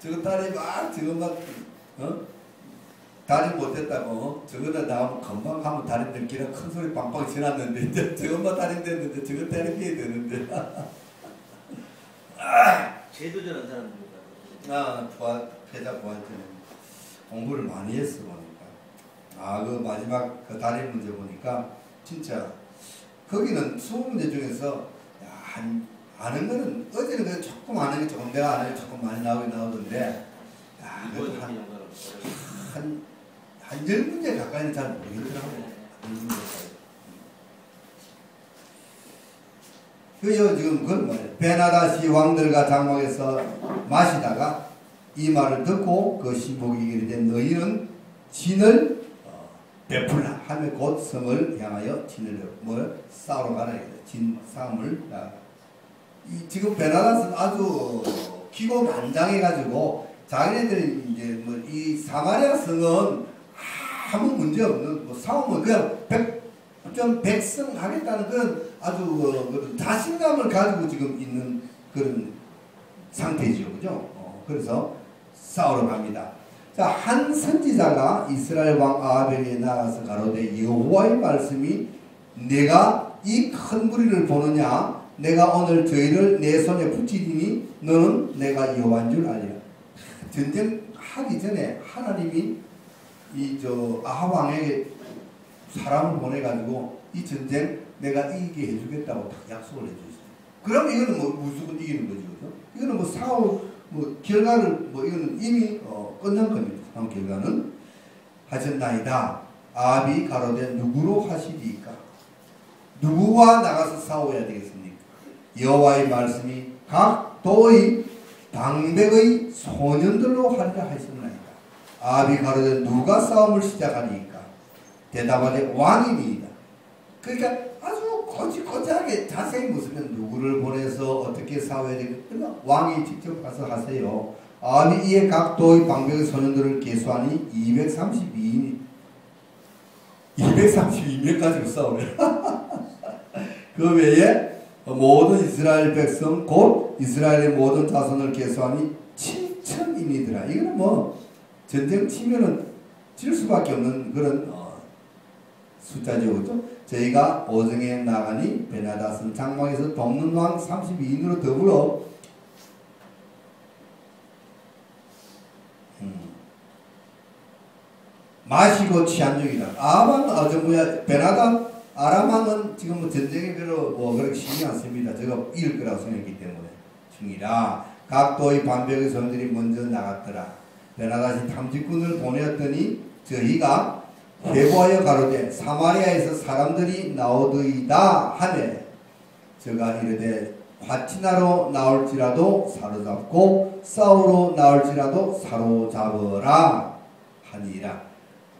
저거 다리 막 저거 막 어? 다리 못했다고 어? 저거다 나오면 금방 하면 다리 들기라 큰 소리 빵빵 지났는데 이제 저것만 다리 됐는데 저거 다리 피해야 되는데 제도전한 사람입니다. 아 부하 패자 부하한테는 공부를 많이 했어 보니까 아 그 마지막 그 다리 문제 보니까 진짜 거기는 수업 문제 중에서 야, 한 아는 거는 어제는 그 조금 아는 게 조금 내가 아는 게 조금 많이 나오긴 나오던데 야, 이거 그래도 한, 한, 한 열 문제 가까이는 잘 모르겠더라고. 열 문제 가까이. 그요 지금 그건 뭐예요? 베나다시 왕들과 장막에서 마시다가 이 말을 듣고 그 신복이 이르되 너희는 진을 어, 베풀라 하며 곧 성을 향하여 진을 뭐 싸우러 가라. 진 싸움을 나. 이 지금 베나다스는 아주 기고 만장해 가지고 자기네들이 이제 뭐 이 사마리아 성은 아무 문제 없는 뭐 싸움은 그냥 백, 좀 백성하겠다는 그런 아주 어, 그런 자신감을 가지고 지금 있는 그런 상태지요, 그죠? 어, 그래서 싸우러 갑니다. 자, 한 선지자가 이스라엘 왕 아합에게 나가서 가로되 여호와의 말씀이 내가 이 큰 무리를 보느냐 내가 오늘 저희를 내 손에 붙이리니 너는 내가 여호와인 줄 알리라. 전쟁하기 전에 하나님이 이 저 아합 왕에게 사람을 보내가지고 이 전쟁 내가 이기게 해주겠다고 딱 약속을 해주셨어요. 그럼 이거는 뭐 무조건 이기는 거죠? 이거는 뭐 싸우 뭐 결과를 뭐 이거는 이미 어, 끝난 겁니다. 결과는 하셨나이다. 아합이 가로되 누구로 하시리까? 누구와 나가서 싸워야 되겠습니까? 여호와의 말씀이 각 도의 방백의 소년들로 하리라 하셨나이다. 아합이 가로되 누가 싸움을 시작하리까? 대답하되 왕이니이다. 그러니까 아주 거지거지하게 자세히 묻으면 누구를 보내서 어떻게 싸워야 되겠 그러니까 왕이 직접 가서 하세요. 아합이 이에 각 도의 방백의 소년들을 계수하니 232인이 232명 가지고 싸우래. 그 외에 모든 이스라엘 백성 곧 이스라엘의 모든 자손을 계수하니 7천인이더라. 이거는 뭐 전쟁 치면은 질 수밖에 없는 그런 어, 숫자죠. 그죠? 저희가 오정에 나가니 베나다슨 장막에서 동문왕 32인으로 더불어 음, 마시고 취한 중이다. 아방 어, 저 뭐야 베나다 아람왕은 지금 뭐 전쟁에 별로 뭐 그렇게 신경 안 씁니다. 제가 이길 거라고 생각했기 때문에. 중이라. 각도의 반백의 성들이 먼저 나갔더라. 베나다시 탐지꾼을 보내었더니 저희가 회고하여 가로되 사마리아에서 사람들이 나오더이다 하매 저가 이르되 화친하러 나올지라도 사로잡고 싸우러 나올지라도 사로잡으라 하니라.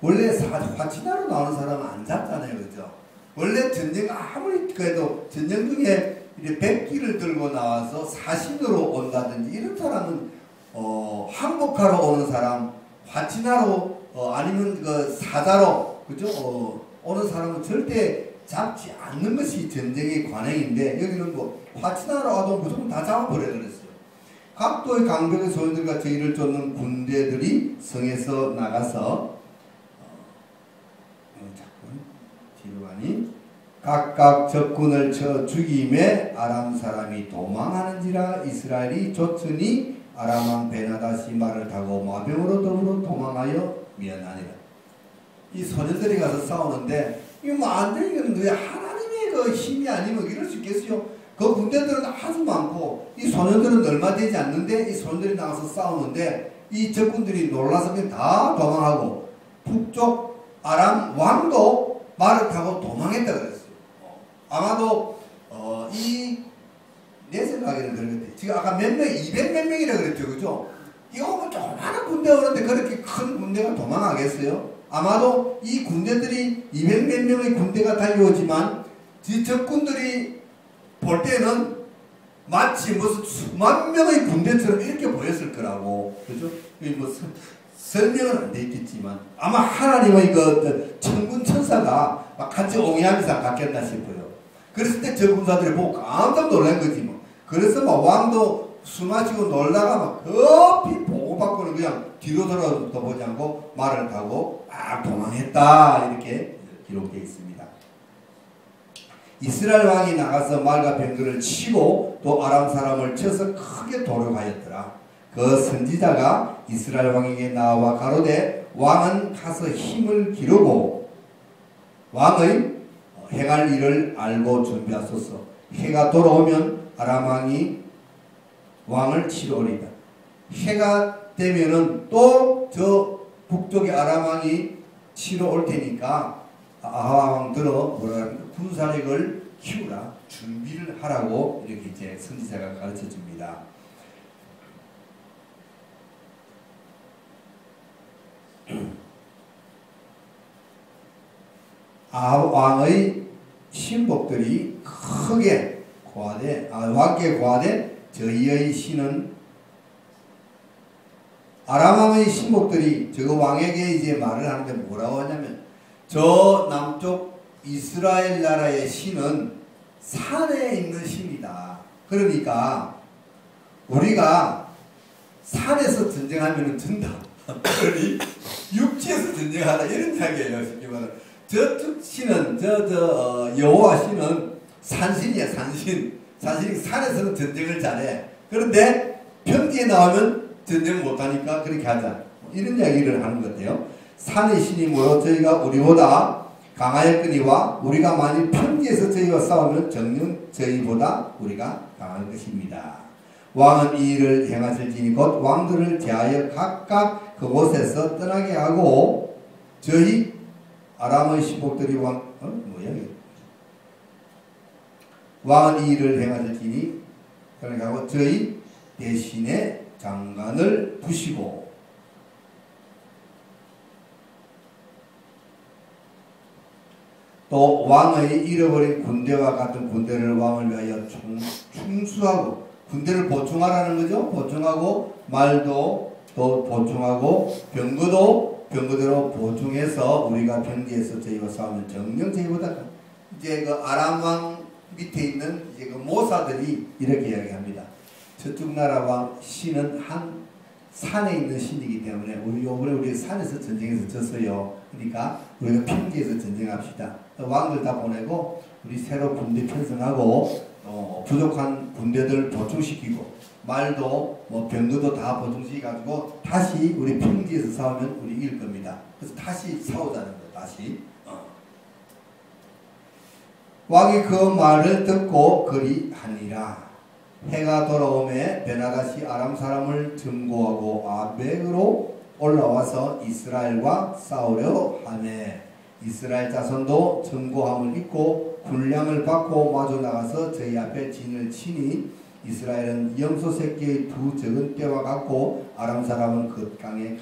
원래 사, 화친하러 나오는 사람은 안 잡잖아요. 그죠 원래 전쟁 아무리 그래도 전쟁 중에 백기를 들고 나와서 사신으로 온다든지 이런 사람은 어, 항복하러 오는 사람 화친하러 어, 아니면 그 사자로 그죠? 어, 오는 사람은 절대 잡지 않는 것이 전쟁의 관행인데 여기는 뭐 화친하러 와도 무조건 다 잡아버려 그랬어요. 각도의 강백의 소인들과 저희를 쫓는 군대들이 성에서 나가서 어, 자꾸 뒤로 가니 각각 적군을 쳐 죽임에 아람 사람이 도망하는지라 이스라엘이 쫓으니 아람 왕 베나다시 말을 타고 마병으로 더불어 도망하여 미안하니라. 이 소녀들이 가서 싸우는데 이거 뭐안 되는 거 하나님의 그 힘이 아니면 이럴 수 있겠어요? 그 군대들은 아주 많고 이 소년들은 얼마 되지 않는데 이 소년들이 나가서 싸우는데 이 적군들이 놀라서 그냥 다 도망하고 북쪽 아람 왕도 말을 타고 도망했다 그랬어요. 어, 아마도 어, 이내 생각에는 그런 것. 지금 아까 몇 명, 200몇 명이라 그랬죠, 그죠? 이거 뭐 조그마한 군대 오는데 그렇게 큰 군대가 도망하겠어요? 아마도 이 군대들이 200몇 명의 군대가 달려오지만 지 적군들이 볼 때는 마치 무슨 수만 명의 군대처럼 이렇게 보였을 거라고 그죠? 뭐 설명은 안 돼 있겠지만 아마 하나님의 그 천군 천사가 막 같이 옹이하면서 갔겠나 싶어요. 그랬을 때 저 군사들이 보고 깜짝 놀란 거지 뭐. 그래서 막 왕도 술 마시고 놀다가 막 급히 보고 그냥 뒤로 돌아도 보지 않고 말을 타고 막 도망했다 이렇게 기록되어 있습니다. 이스라엘 왕이 나가서 말과 병거를 치고 또 아람 사람을 쳐서 크게 도륙하였더라. 그 선지자가 이스라엘 왕에게 나와 가로되 왕은 가서 힘을 기르고 왕의 행할 일을 알고 준비하소서. 해가 돌아오면 아람 왕이 왕을 치러 오리다. 해가 되면은 또 저 북쪽의 아람 왕이 치러 올 테니까 아하왕 들어 뭐라? 군사력을 키우라 준비를 하라고 이렇게 이제 선지자가 가르쳐 줍니다. 아왕의 신복들이 크게 고하되 아, 왕께 고하되 저희의 신은 아람왕의 신복들이 저 왕에게 이제 말을 하는데 뭐라고 하냐면 저 남쪽 이스라엘 나라의 신은 산에 있는 신이다. 그러니까 우리가 산에서 전쟁하면 된다. 그러니 육지에서 전쟁하라 이런 이야기예요. 쉽게 말하면 저 신은 저저 어, 여호와 신은 산신이야 산신. 산신이 산에서는 전쟁을 잘해. 그런데 평지에 나오면 전쟁 못하니까 그렇게 하자. 이런 이야기를 하는 것 같아요. 산의 신이 뭐로 저희가 우리보다 강하였거니와 우리가 만일 평지에서 저희와 싸우면 정녕 저희보다 우리가 강할 것입니다. 왕은 이 일을 행하실지니 곧 왕들을 제하여 각각 그곳에서 떠나게 하고 저희 아람의 신복들이 왕 어? 뭐야 이게 왕은 이 일을 행하실지니 그러니까 저희 대신에 장관을 부시고 또 왕의 잃어버린 군대와 같은 군대를 왕을 위하여 총, 충수하고 군대를 보충하라는 거죠. 보충하고 말도 또 보충하고 병거도 병거대로 보충해서 우리가 병기에서 저희와 싸우면 정령 저희보다 이제 그 아람 왕 밑에 있는 이제 그 모사들이 이렇게 이야기합니다. 저쪽 나라 왕 신은 한 산에 있는 신이기 때문에 우리 요번에 우리 산에서 전쟁에서 졌어요. 그러니까 우리가 평지에서 전쟁합시다. 왕들 다 보내고 우리 새로 군대 편성하고 어, 부족한 군대들 보충시키고 말도 뭐 병거도 다 보충시켜가지고 다시 우리 평지에서 싸우면 우리 이길 겁니다. 그래서 다시 싸우자는 거예요. 다시. 어. 왕이 그 말을 듣고 그리 하니라. 해가 돌아오매 베나다시 아람 사람을 증거하고 아벡으로 올라와서 이스라엘과 싸우려 하네. 이스라엘 자손도 증거함을 입고 군량을 받고 마주 나가서 저희 앞에 진을 치니 이스라엘은 염소 새끼의 두 적은 떼와 같고 아람 사람은 그 강에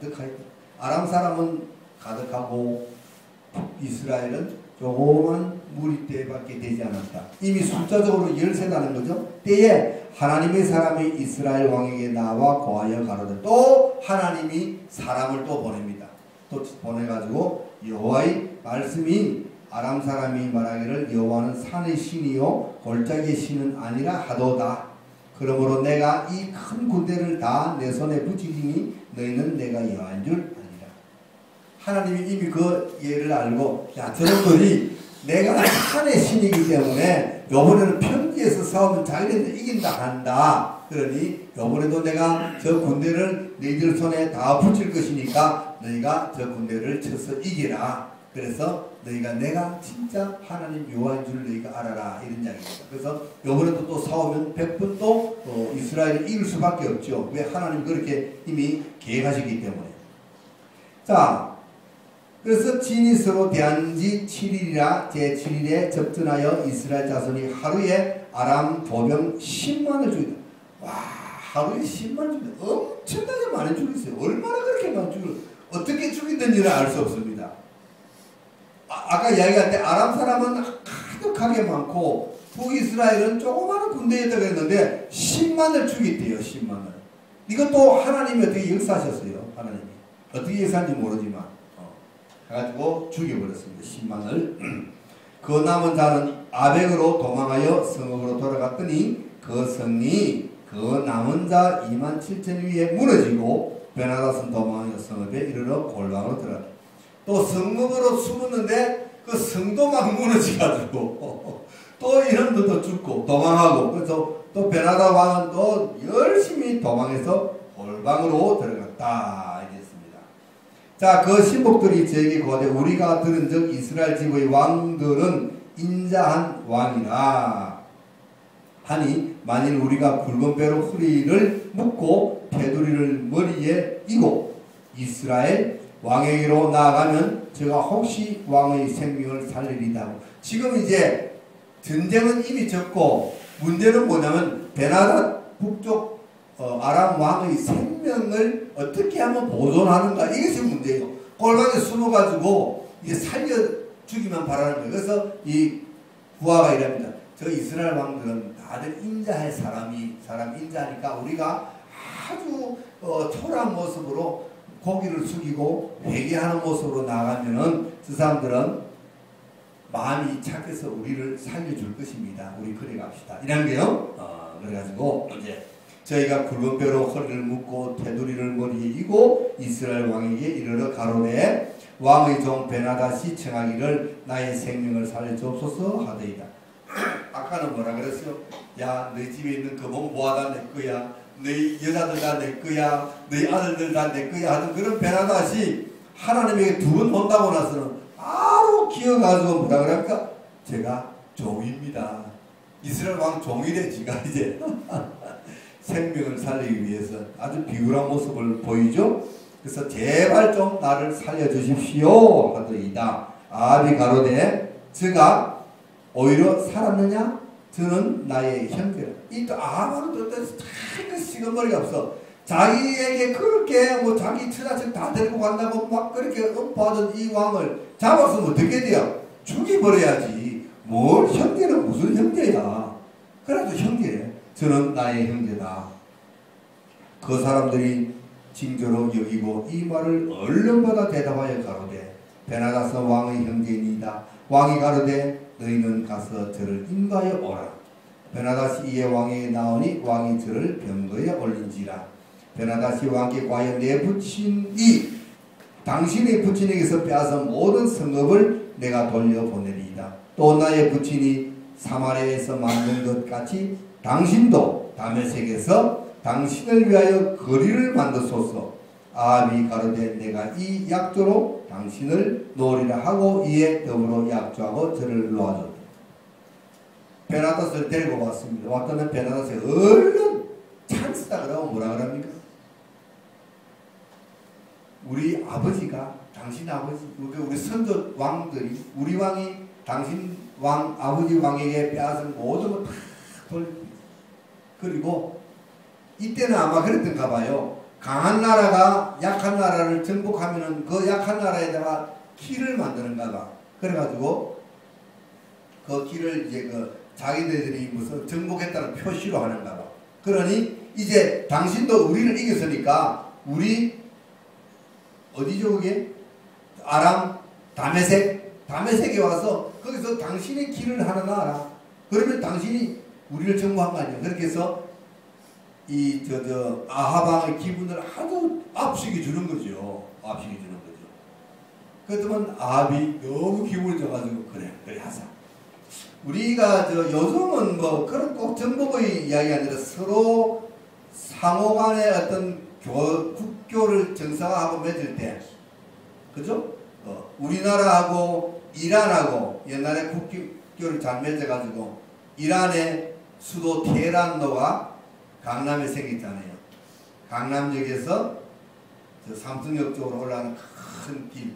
가득하였다. 아람 사람은 가득하고 이스라엘은 조그만 무리떼밖에 되지 않았다. 이미 숫자적으로 열세다는 거죠. 때에 하나님의 사람이 이스라엘 왕에게 나와 고하여 가로되 또 하나님이 사람을 또 보냅니다. 또 보내가지고 여호와의 말씀이 아람 사람이 말하기를 여호와는 산의 신이요 골짜기의 신은 아니라 하도다. 그러므로 내가 이 큰 군대를 다 내 손에 붙이니 너희는 내가 여호와인 줄 아니라. 하나님이 이미 그 예를 알고 야 저놈들이 내가 산의 신이기 때문에 요번에는 평지에서 싸우면 자기네들 이긴다 한다. 그러니 요번에도 내가 저 군대를 너희들 손에 다 붙일 것이니까 너희가 저 군대를 쳐서 이기라. 그래서 너희가 내가 진짜 하나님 요한 줄 너희가 알아라 이런 이야기입니다. 그래서 요번에도 또 싸우면 100번 또 어, 이스라엘이 이길 수밖에 없죠. 왜 하나님 그렇게 이미 계획하시기 때문에. 자, 그래서 진이 서로 대한 지 7일이라 제7일에 접전하여 이스라엘 자손이 하루에 아람 보병 10만을 죽이다. 와, 하루에 10만 죽이다. 엄청나게 많이 죽였어요. 얼마나 그렇게 많이 죽였 어떻게 죽이든지는 알수 없습니다. 아, 까 이야기할 때 아람 사람은 가득하게 많고 북이스라엘은 조그마한 군대에다가 했는데 10만을 죽였대요. 10만을. 이것도 하나님이 어떻게 역사하셨어요. 하나님이. 어떻게 역사한지 모르지만 어. 해가지고 죽여버렸습니다. 10만을. 그 남은 자는 아벡으로 도망하여 성읍으로 돌아갔더니 그 성이 그 남은 자 2만 7천 위에 무너지고 베나다스 도망이 성읍에 이르러 골방으로 들어갔다. 또 성읍으로 숨었는데 그 성도 막 무너져가지고 또 이놈들도 죽고 도망하고 그래서 또 베나다 왕은 또 열심히 도망해서 골방으로 들어갔다 이랬습니다. 자, 그 신복들이 저에게 고대 우리가 들은 적 이스라엘 집의 왕들은 인자한 왕이라 하니 만일 우리가 굵은 배로 허리를 묶고 테두리를 머리에 이고 이스라엘 왕에게로 나아가면 제가 혹시 왕의 생명을 살리리다. 지금 이제 전쟁은 이미 졌고 문제는 뭐냐면 베나다 북쪽 어, 아람 왕의 생명을 어떻게 하면 보존하는가 이것이 문제예요. 골방에 숨어가지고 이제 살려 주기만 바라는 거예요. 그래서 이 부하가 이랍니다. 저 이스라엘 왕들은 다들 인자할 사람이 사람 인자하니까 우리가 아주 어, 초라한 모습으로 고기를 숙이고 회개하는 모습으로 나가면은 저 사람들은 마음이 착해서 우리를 살려줄 것입니다. 우리 그래 갑시다. 이런 게요. 어, 그래가지고 이제 저희가 굵은 뼈로 허리를 묶고 테두리를 머리에 이고 이스라엘 왕에게 이르러 가로되 왕의 종 베나다시 청하기를 나의 생명을 살려주옵소서 하더이다. 아까는 뭐라 그랬어요? 야, 너희 집에 있는 그봉 모아다 내 거야. 너희 여자들 다 내 거야. 너희 아들들 다 내 거야. 하던 그런 베나다시 하나님에게 두 번 온다고 나서는 바로 기어가지고 뭐라 그럴까? 제가 종입니다. 이스라엘 왕 종이래, 지가 이제. 생명을 살리기 위해서 아주 비굴한 모습을 보이죠. 그래서 제발 좀 나를 살려주십시오 하더이다. 아비 가로되 저가 오히려 살았느냐? 저는 나의 형제라. 이또 아무런 뜻에서 다 시건머리가 없어. 자기에게 그렇게 뭐 자기 처자식 다 데리고 간다고 막 그렇게 음파하던 이 왕을 잡았으면 어떻게 돼요? 죽여버려야지. 뭘 형제는 무슨 형제야? 그래도 형제래. 저는 나의 형제다. 그 사람들이 징조로 여기고 이 말을 얼른 받아 대답하여 가로되 베나다스 왕의 형제니이다. 왕이 가로되 너희는 가서 저를 인가하여 오라. 베나다시 이에 왕에게 나오니 왕이 저를 병거에 올린지라. 베나다시 왕께 과연 내 부친이 당신의 부친에게서 빼앗은 모든 성읍을 내가 돌려보내리이다. 또 나의 부친이 사마리아에서 만든 것 같이 당신도 다메섹에서 당신을 위하여 거리를 만드소서. 아비 가로되 내가 이 약조로 당신을 놓으리라 하고 이에 더불어 약조하고 저를 놓아줬다. 베나다스를 데리고 왔습니다. 왔더니 베나다스에 얼른 찬스다 그러고 뭐라 그럽니까? 우리 아버지가 당신 아버지 우리 선조 왕들이 우리 왕이 당신 왕 아버지 왕에게 빼앗은 모든 걸다 돌립니다. 그리고 이때는 아마 그랬던가 봐요. 강한 나라가 약한 나라를 정복하면은 그 약한 나라에다가 키를 만드는가 봐. 그래가지고 그 키를 이제 그 자기네들이 무슨 정복했다는 표시로 하는가 봐. 그러니 이제 당신도 우리를 이겼으니까 우리 어디죠 그게? 아람 다메색 다메색에 와서 거기서 당신의 길을 하나 놔라. 그러면 당신이 우리를 정복한 거 아니야. 그렇게 해서 이 저 저 아하방의 기분을 아주 압식해 주는 거죠. 압식해 주는 거죠. 그렇지만 아합이 너무 기분이 좋아가지고 그래 그래 하자. 우리가 저 요즘은 뭐 그런 꼭 정복의 이야기 아니라 서로 상호간의 어떤 교, 국교를 정상화하고 맺을 때 그죠? 어, 우리나라하고 이란하고 옛날에 국교를 잘 맺어가지고 이란의 수도 테헤란도가 강남에 생겼잖아요. 강남역에서 저 삼성역 쪽으로 올라가는 큰 길,